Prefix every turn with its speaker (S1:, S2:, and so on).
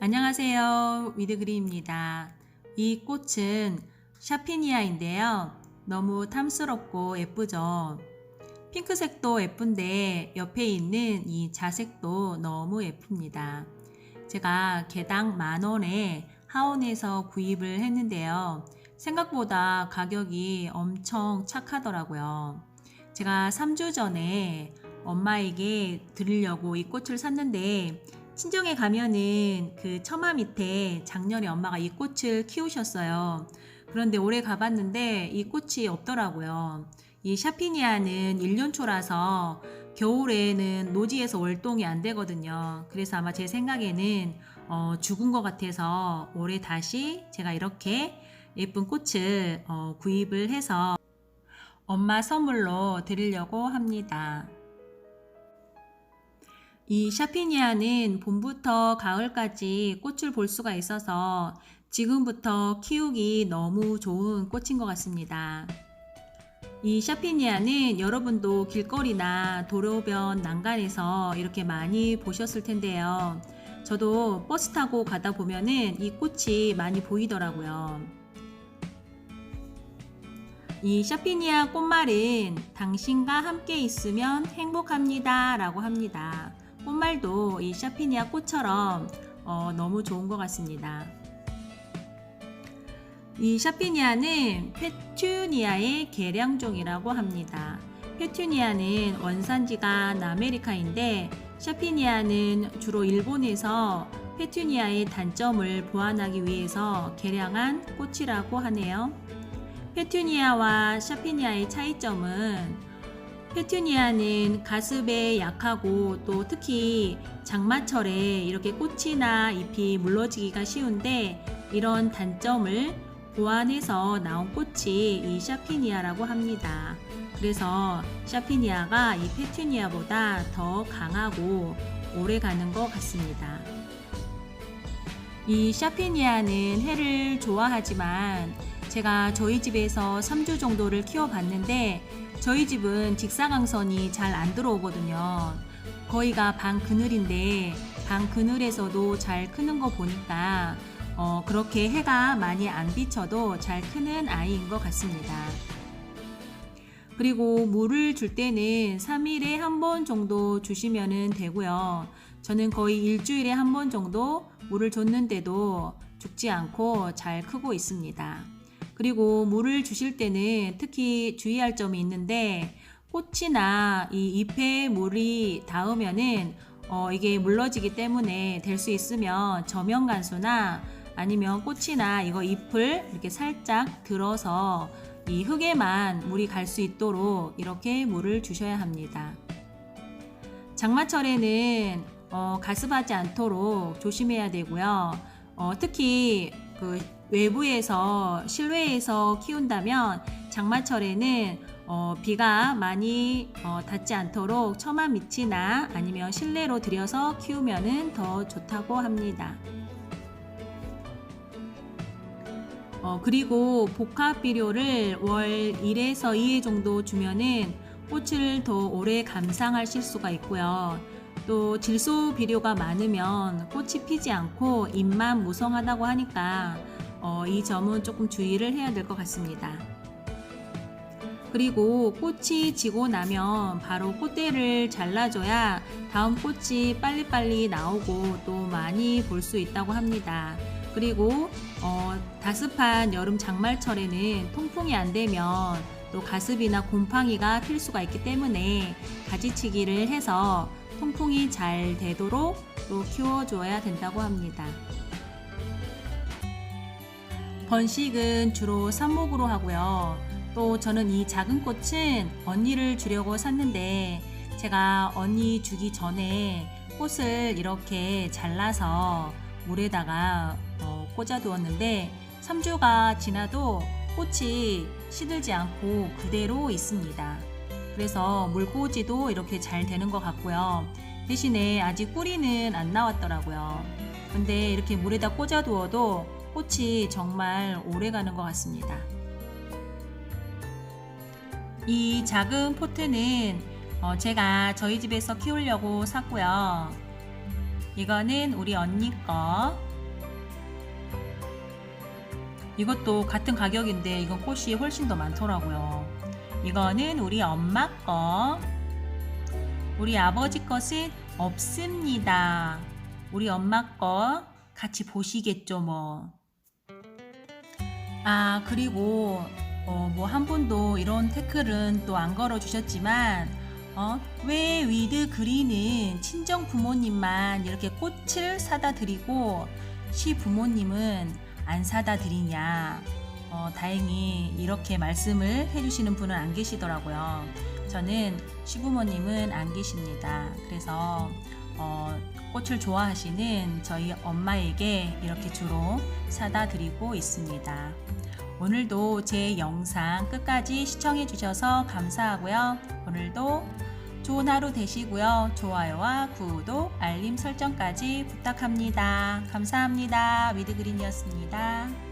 S1: 안녕하세요. 위드그리입니다. 이 꽃은 샤피니아인데요. 너무 탐스럽고 예쁘죠? 핑크색도 예쁜데 옆에 있는 이 자색도 너무 예쁩니다. 제가 개당 만 원에 하원에서 구입을 했는데요. 생각보다 가격이 엄청 착하더라고요. 제가 3주 전에 엄마에게 드리려고 이 꽃을 샀는데 친정에 가면은 그 처마 밑에 작년에 엄마가 이 꽃을 키우셨어요. 그런데 올해 가봤는데 이 꽃이 없더라고요. 이 샤피니아는 1년초라서 겨울에는 노지에서 월동이 안 되거든요. 그래서 아마 제 생각에는 어, 죽은 것 같아서 올해 다시 제가 이렇게 예쁜 꽃을 어, 구입을 해서 엄마 선물로 드리려고 합니다. 이 샤피니아는 봄부터 가을까지 꽃을 볼 수가 있어서 지금부터 키우기 너무 좋은 꽃인 것 같습니다. 이 샤피니아는 여러분도 길거리나 도로변 난간에서 이렇게 많이 보셨을 텐데요. 저도 버스 타고 가다 보면은 이 꽃이 많이 보이더라고요. 이 샤피니아 꽃말은 당신과 함께 있으면 행복합니다 라고 합니다. 꽃말도 이 샤피니아 꽃처럼 어, 너무 좋은 것 같습니다. 이 샤피니아는 페튜니아의 개량종이라고 합니다. 페튜니아는 원산지가 남아메리카인데 샤피니아는 주로 일본에서 페튜니아의 단점을 보완하기 위해서 개량한 꽃이라고 하네요. 페튜니아와 샤피니아의 차이점은 페튜니아는 가습에 약하고 또 특히 장마철에 이렇게 꽃이나 잎이 물러지기가 쉬운데 이런 단점을 보완해서 나온 꽃이 이 샤피니아라고 합니다. 그래서 샤피니아가 이 페튜니아보다 더 강하고 오래 가는 것 같습니다. 이 샤피니아는 해를 좋아하지만 제가 저희 집에서 3주 정도를 키워봤는데 저희 집은 직사광선이 잘 안 들어오거든요. 거의가 반 그늘인데 반 그늘에서도 잘 크는 거 보니까 어, 그렇게 해가 많이 안 비쳐도 잘 크는 아이인 것 같습니다. 그리고 물을 줄 때는 3일에 한 번 정도 주시면 되고요. 저는 거의 일주일에 한 번 정도 물을 줬는데도 죽지 않고 잘 크고 있습니다. 그리고 물을 주실 때는 특히 주의할 점이 있는데 꽃이나 이 잎에 물이 닿으면은 어, 이게 물러지기 때문에 될 수 있으면 저면 간수나 아니면 꽃이나 이거 잎을 이렇게 살짝 들어서 이 흙에만 물이 갈 수 있도록 이렇게 물을 주셔야 합니다. 장마철에는 어, 가습하지 않도록 조심해야 되고요. 어, 특히 그 외부에서 실외에서 키운다면 장마철에는 어, 비가 많이 어, 닿지 않도록 처마 밑이나 아니면 실내로 들여서 키우면 더 좋다고 합니다. 어, 그리고 복합 비료를 월 1에서 2회 정도 주면은 꽃을 더 오래 감상하실 수가 있고요. 또 질소 비료가 많으면 꽃이 피지 않고 잎만 무성하다고 하니까 어, 이 점은 조금 주의를 해야 될 것 같습니다. 그리고 꽃이 지고 나면 바로 꽃대를 잘라줘야 다음 꽃이 빨리빨리 나오고 또 많이 볼 수 있다고 합니다. 그리고 어, 다습한 여름 장말철에는 통풍이 안 되면 또 가습이나 곰팡이가 필 수가 있기 때문에 가지치기를 해서 통풍이 잘 되도록 또 키워줘야 된다고 합니다. 번식은 주로 삽목으로 하고요. 또 저는 이 작은 꽃은 언니를 주려고 샀는데 제가 언니 주기 전에 꽃을 이렇게 잘라서 물에다가 어, 꽂아 두었는데 3주가 지나도 꽃이 시들지 않고 그대로 있습니다. 그래서 물꽂이도 이렇게 잘 되는 것 같고요. 대신에 아직 뿌리는 안 나왔더라고요. 근데 이렇게 물에다 꽂아 두어도 꽃이 정말 오래 가는 것 같습니다. 이 작은 포트는 어, 제가 저희 집에서 키우려고 샀고요. 이거는 우리 언니 거. 이것도 같은 가격인데 이건 꽃이 훨씬 더 많더라고요. 이거는 우리 엄마 거. 우리 아버지 것은 없습니다. 우리 엄마 거 같이 보시겠죠, 뭐. 아, 그리고 어, 뭐 한 분도 이런 태클은 또 안 걸어 주셨지만 어, 왜 위드 그린은 친정 부모님만 이렇게 꽃을 사다 드리고 시 부모님은 안 사다 드리냐? 어, 다행히 이렇게 말씀을 해주시는 분은 안 계시더라고요. 저는 시부모님은 안 계십니다. 그래서 어, 꽃을 좋아하시는 저희 엄마에게 이렇게 주로 사다 드리고 있습니다. 오늘도 제 영상 끝까지 시청해 주셔서 감사하고요. 오늘도 좋은 하루 되시고요. 좋아요와 구독, 알림 설정까지 부탁합니다. 감사합니다. 위드그린이었습니다.